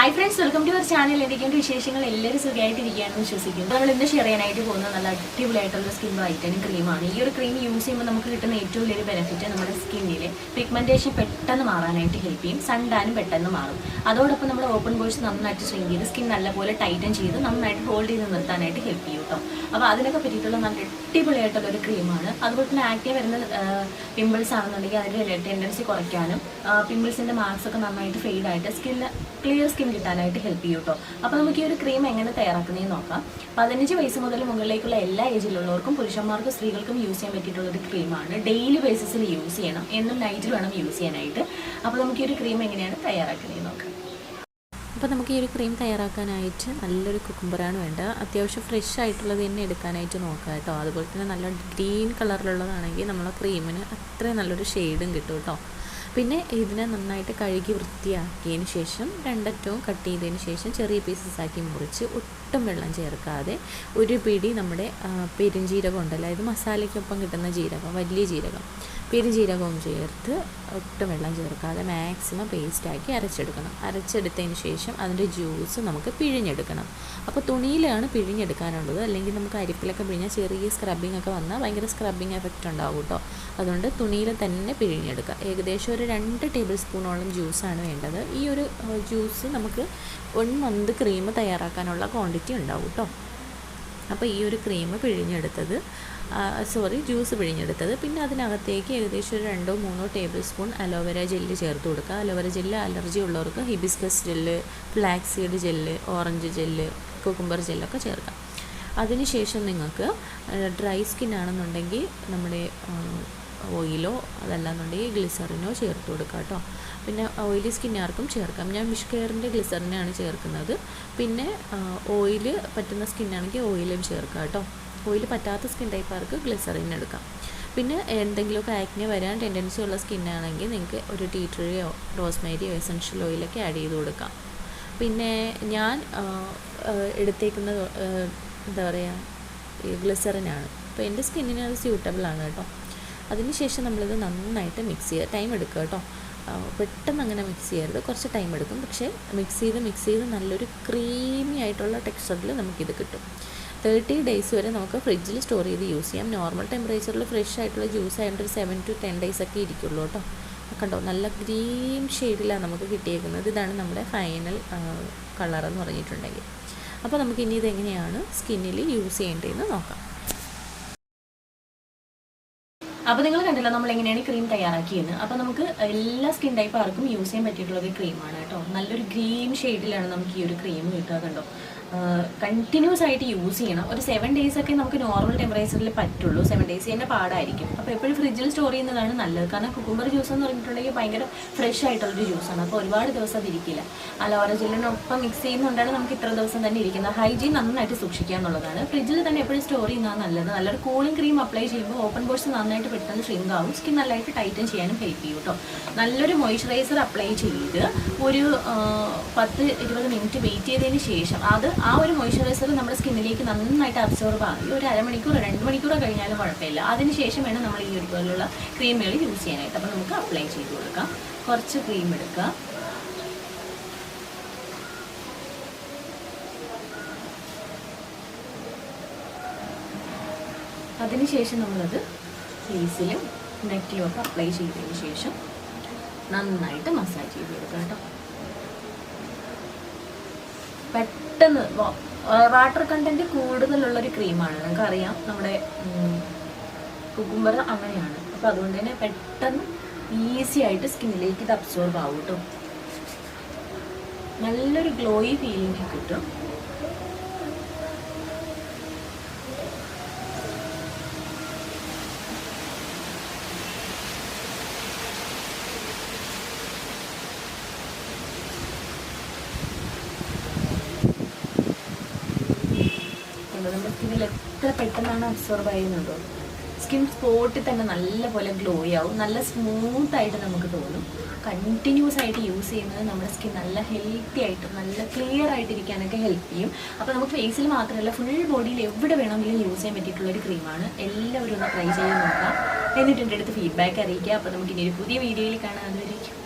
Hi friends welcome to our channel എന്തൊക്കെയുണ്ട് വിശേഷങ്ങൾ? എല്ലാവരും സുഖമായിട്ടിരിക്കുകയാണെന്ന് വിശ്വസിക്കുന്നു. നമ്മൾ ഇന്ന് ഷെയർ ചെയ്യാനായിട്ട് പോകുന്ന നല്ല അടിപൊളിയായിട്ടുള്ള സ്കിൻ ബ്രൈറ്റനിങ് ക്രീമാണ് ഈ ഒരു ക്രീം യൂസ് ചെയ്യുമ്പോൾ നമുക്ക് കിട്ടുന്ന ഏറ്റവും വലിയൊരു ബെനിഫിറ്റ് നമ്മുടെ സ്കിന്നിലെ പിഗ്മെന്റേഷൻ പെട്ടെന്ന് മാറാനായിട്ട് ഹെൽപ്പ് ചെയ്യും. സൺ ടാനും പെട്ടെന്ന് മാറും. അതോടൊപ്പം നമ്മുടെ ഓപ്പൺ ബോയ്സ് നന്നായിട്ട് സ്വിങ് ചെയ്ത് സ്കിൻ നല്ലപോലെ ടൈറ്റൻ ചെയ്ത് നന്നായിട്ട് ഹോൾഡ് ചെയ്ത് നിർത്താനായിട്ട് ഹെൽപ്പ് ചെയ്യും കേട്ടോ അപ്പോൾ അതിനൊക്കെ പറ്റിയിട്ടുള്ള നല്ല അടിപൊളിയായിട്ടുള്ള ഒരു ക്രീമാണ് അതുപോലെ തന്നെ ആക്റ്റീവ് വരുന്ന പിമ്പിൾസ് ആണെന്നുണ്ടെങ്കിൽ അതിന്റെ ടെൻഡൻസി കുറയ്ക്കാനും പിമ്പിൾസിന്റെ മാർക്സ് ഒക്കെ നന്നായിട്ട് ഫെയ്ഡ് ആയിട്ട് സ്കിന്നിന് ക്ലിയർ സ്കിൻ കിട്ടാനായിട്ട് ഹെൽപ്പ് ചെയ്യും കേട്ടോ അപ്പോൾ നമുക്ക് ഈ ഒരു ക്രീം എങ്ങനെ തയ്യാറാക്കുന്നതെന്ന് നോക്കാം. പതിനഞ്ച് വയസ്സ് മുതൽ മുകളിലേക്കുള്ള എല്ലാ ഏജിലുള്ളവർക്കും പുരുഷന്മാർക്കും സ്ത്രീകൾക്കും യൂസ് ചെയ്യാൻ പറ്റിയിട്ടുള്ള ഒരു ക്രീമാണ് ഡെയിലി ബേസിസിൽ യൂസ് ചെയ്യണം. എന്നും നൈറ്റിൽ വേണം യൂസ് ചെയ്യാനായിട്ട്. അപ്പോൾ നമുക്ക് ഈ ഒരു ക്രീം എങ്ങനെയാണ് തയ്യാറാക്കുന്നതെന്ന് നോക്കാം. അപ്പോൾ നമുക്ക് ഈ ഒരു ക്രീം തയ്യാറാക്കാനായിട്ട് നല്ലൊരു കുക്കുംബറാണ് വേണ്ടത്. അത്യാവശ്യം ഫ്രഷ് ആയിട്ടുള്ളത് തന്നെ എടുക്കാനായിട്ട് നോക്കാം കേട്ടോ അതുപോലെ തന്നെ നല്ല ഗ്രീൻ കളറിലുള്ളതാണെങ്കിൽ നമ്മളെ ക്രീമിന് അത്രയും നല്ലൊരു ഷെയ്ഡും കിട്ടും കേട്ടോ പിന്നെ ഇതിനെ നന്നായിട്ട് കഴുകി വൃത്തിയാക്കിയതിന് ശേഷം രണ്ടറ്റവും കട്ട് ചെയ്തതിന് ശേഷം ചെറിയ പീസസ് ആക്കി മുറിച്ച് ഒട്ടും വെള്ളം ചേർക്കാതെ ഒരു പിടി നമ്മുടെ പെരുംജീരകം ഉണ്ടല്ലോ അതായത് മസാലയ്ക്കൊപ്പം കിട്ടുന്ന ജീരകം വലിയ ജീരകം. പെരുംജീരകവും ചേർത്ത് ഒട്ടും വെള്ളം ചേർക്കാതെ മാക്സിമം പേസ്റ്റാക്കി അരച്ചെടുക്കണം. അരച്ചെടുത്തതിന് ശേഷം അതിന്റെ ജ്യൂസ് നമുക്ക് പിഴിഞ്ഞെടുക്കണം. അപ്പോൾ തുണിയിലാണ് പിഴിഞ്ഞെടുക്കാനുള്ളത്. അല്ലെങ്കിൽ നമുക്ക് അരിപ്പിലൊക്കെ പിഴിഞ്ഞാൽ ചെറിയ സ്ക്രബിംഗ് ഒക്കെ വന്നാൽ ഭയങ്കര സ്ക്രബിങ് എഫക്റ്റ് ഉണ്ടാവും കേട്ടോ അതുകൊണ്ട് തുണിയിൽ തന്നെ പിഴിഞ്ഞെടുക്കുക. ഏകദേശം ഒരു രണ്ട് ടേബിൾ സ്പൂണോളം ജ്യൂസാണ് വേണ്ടത്. ഈ ഒരു ജ്യൂസ് നമുക്ക് വൺ മന്ത് ക്രീം തയ്യാറാക്കാനുള്ള ക്വാണ്ടിറ്റി ഉണ്ടാവും കേട്ടോ അപ്പോൾ ഈ ഒരു ക്രീം പിഴിഞ്ഞെടുത്തത് സോറി ജ്യൂസ് പിഴിഞ്ഞെടുത്തത്. പിന്നെ അതിനകത്തേക്ക് ഏകദേശം ഒരു രണ്ടോ മൂന്നോ ടേബിൾ സ്പൂൺ അലോവേര ജെല്ല് ചേർത്ത് കൊടുക്കുക. Aloe vera gel allergy allergy hibiscus gel flaxseed gel orange gel cucumber ജെല്ലൊക്കെ ചേർക്കാം. അതിനുശേഷം നിങ്ങൾക്ക് ഡ്രൈ സ്കിൻ ആണെന്നുണ്ടെങ്കിൽ നമ്മുടെ ഓയിലോ അതല്ലാന്നുണ്ടെങ്കിൽ ഗ്ലിസറിനോ ചേർത്ത് കൊടുക്കുക കേട്ടോ. പിന്നെ ഓയിലി സ്കിന്നുകാർക്കും ചേർക്കാം. ഞാൻ മിഷ് കെയറിന്റെ ഗ്ലിസറിനാണ് ചേർക്കുന്നത്. പിന്നെ ഓയിൽ പറ്റുന്ന സ്കിന്നാണെങ്കിൽ ഓയിലും ചേർക്കാം കേട്ടോ. ഓയിൽ പറ്റാത്ത സ്കിൻ ടൈപ്പുകാർക്ക് ഗ്ലിസറിൻ എടുക്കാം. പിന്നെ എന്തെങ്കിലുമൊക്കെ ആക്നെ വരാൻ ടെൻഡൻസി ഉള്ള സ്കിന്നാണെങ്കിൽ നിങ്ങൾക്ക് ഒരു ടീ ട്രീയോ റോസ്മേരിയോ എസൻഷ്യൽ ഓയിലൊക്കെ ആഡ് ചെയ്ത് കൊടുക്കാം. പിന്നെ ഞാൻ എടുത്തേക്കുന്ന എന്താ പറയുക ഗ്ലിസറിനാണ്. അപ്പോൾ എന്റെ സ്കിന്നിന് അത് സ്യൂട്ടബിൾ ആണ് കേട്ടോ. അതിനുശേഷം നമ്മളിത് നന്നായിട്ട് മിക്സ് ചെയ്യുക. ടൈം എടുക്കുക കേട്ടോ. പെട്ടെന്ന് അങ്ങനെ മിക്സ് ചെയ്യരുത്. കുറച്ച് ടൈം എടുക്കും. പക്ഷേ മിക്സ് ചെയ്ത് മിക്സ് ചെയ്ത് നല്ലൊരു ക്രീമി ആയിട്ടുള്ള ടെക്സ്ചറിൽ നമുക്കിത് കിട്ടും. തേർട്ടി ഡേയ്സ് വരെ നമുക്ക് ഫ്രിഡ്ജിൽ സ്റ്റോർ ചെയ്ത് യൂസ് ചെയ്യാം. നോർമൽ ടെമ്പറേച്ചറിൽ ഫ്രഷ് ആയിട്ടുള്ള ജ്യൂസ് ആയതുകൊണ്ട് ഒരു സെവൻ ടു ടെൻ ഡേയ്സ് ഒക്കെ ഇരിക്കുള്ളൂ കേട്ടോ. കണ്ടോ? നല്ല ഗ്രീൻ ഷെയ്ഡിലാണ് നമുക്ക് കിട്ടിയേക്കുന്നത്. ഇതാണ് നമ്മുടെ ഫൈനൽ കളർ എന്ന് പറഞ്ഞിട്ടുണ്ടെങ്കിൽ. അപ്പോൾ നമുക്ക് ഇനി ഇതെങ്ങനെയാണ് സ്കിന്നിൽ യൂസ് ചെയ്യേണ്ടതെന്ന് നോക്കാം. അപ്പോൾ നിങ്ങൾ കണ്ടല്ലോ നമ്മൾ എങ്ങനെയാണ് ക്രീം തയ്യാറാക്കിയത്? അപ്പോൾ നമുക്ക് എല്ലാ സ്കിൻ ടൈപ്പ് ആർക്കും യൂസ് ചെയ്യാൻ പറ്റിയിട്ടുള്ള ഒരു ക്രീമാണ് കേട്ടോ. നല്ലൊരു ഗ്രീൻ ഷെയ്ഡിലാണ് നമുക്ക് ഈ ഒരു ക്രീം കിട്ടുക കണ്ടോ? കണ്ടിന്യൂസ് ആയിട്ട് യൂസ് ചെയ്യണം. ഒരു സെവൻ ഡേയ്സ് ഒക്കെ നമുക്ക് നോർമൽ ടെമ്പറേച്ചറിൽ പറ്റുള്ളൂ. സെവൻ ഡേയ്സ് തന്നെ പാടായിരിക്കും. അപ്പോൾ എപ്പോഴും ഫ്രിഡ്ജിൽ സ്റ്റോർ ചെയ്യുന്നതാണ് നല്ലത്. കാരണം കുക്കുംബർ ജ്യൂസ് എന്ന് പറഞ്ഞിട്ടുണ്ടെങ്കിൽ ഭയങ്കര ഫ്രഷ് ആയിട്ടുള്ളൊരു ജ്യൂസാണ് അപ്പോൾ ഒരുപാട് ദിവസം അത് ഇരിക്കില്ല. അലോറ ജെല്ലിനൊപ്പം മിക്സ് ചെയ്യുന്നുണ്ടാണ് നമുക്ക് ഇത്ര ദിവസം തന്നെ ഇരിക്കുന്നത്. ഹൈജീൻ നന്നായിട്ട് സൂക്ഷിക്കുക എന്നുള്ളതാണ്. ഫ്രിഡ്ജിൽ തന്നെ എപ്പോഴും സ്റ്റോർ ചെയ്യുന്നതാണ് നല്ലത്. നല്ലൊരു കൂളിംഗ് ക്രീം അപ്ലൈ ചെയ്യുമ്പോൾ ഓപ്പൺ ബോർഡ്സ് നന്നായിട്ട് പെട്ടെന്ന് ഷ്രിങ്ക് ആവും. സ്കിൻ നല്ലതായിട്ട് ടൈറ്റൻ ചെയ്യാനും ഹെൽപ്പ് ചെയ്യും കേട്ടോ നല്ലൊരു മോയ്സ്ചറൈസർ അപ്ലൈ ചെയ്ത് ഒരു പത്ത് ഇരുപത് മിനിറ്റ് വെയിറ്റ് ചെയ്തതിന് ശേഷം അത് ആ ഒരു മോയ്സ്ചറൈസർ നമ്മുടെ സ്കിന്നിലേക്ക് നന്നായിട്ട് അബ്സോർബ് ആകും. ഈ ഒരു അരമണിക്കൂർ രണ്ട് മണിക്കൂറോ കഴിഞ്ഞാലും കുഴപ്പമില്ല. അതിനുശേഷം വേണം നമ്മൾ ഈ ഒരു പോലുള്ള ക്രീമുകൾ യൂസ് ചെയ്യാനായിട്ട്. അപ്പോൾ നമുക്ക് അപ്ലൈ ചെയ്ത് കൊടുക്കാം. കുറച്ച് ക്രീം എടുക്കുക. അതിനുശേഷം നമ്മളത് ഫേസിലും നെക്കിലും ഒക്കെ അപ്ലൈ ചെയ്തതിന് ശേഷം നന്നായിട്ട് മസാജ് ചെയ്ത് കൊടുക്കാം കേട്ടോ. പെട്ടെന്ന് വാട്ടർ കണ്ടന്റ് കൂടുതലുള്ളൊരു ക്രീമാണ് നിങ്ങൾക്ക് അറിയാം നമ്മുടെ കുക്കുംബർ അങ്ങനെയാണ്. അപ്പം അതുകൊണ്ട് തന്നെ പെട്ടെന്ന് ഈസി ആയിട്ട് സ്കിന്നിലേക്ക് ഇത് അബ്സോർബ് ആവും കേട്ടോ നല്ലൊരു ഗ്ലോയി ഫീലിംഗ് കിട്ടും. നമ്മുടെ സ്കിന്നിൽ എത്ര പെട്ടെന്നാണ് അബ്സോർബ് ചെയ്യുന്നുണ്ടോ സ്കിൻ സ്പോട്ടിൽ തന്നെ നല്ലപോലെ ഗ്ലോ ആവും. നല്ല സ്മൂത്ത് ആയിട്ട് നമുക്ക് തോന്നും. കണ്ടിന്യൂസ് ആയിട്ട് യൂസ് ചെയ്യുന്നത് നമ്മുടെ സ്കിൻ നല്ല ഹെൽത്തി ആയിട്ടും നല്ല ക്ലിയർ ആയിട്ടിരിക്കാനൊക്കെ ഹെൽപ്പ് ചെയ്യും. അപ്പോൾ നമുക്ക് ഫേസിൽ മാത്രമല്ല ഫുൾ ബോഡിയിൽ എവിടെ വേണമെങ്കിലും യൂസ് ചെയ്യാൻ പറ്റിയിട്ടുള്ള ഒരു ക്രീമാണ് എല്ലാവരും ഒന്ന് ട്രൈ ചെയ്ത് നോക്കാം. എന്നിട്ട് എന്റെ അടുത്ത് ഫീഡ്ബാക്ക് അറിയിക്കുക അപ്പോൾ നമുക്ക് ഇനി ഒരു പുതിയ വീഡിയോയിൽ കാണാൻ അതുവരേക്കും.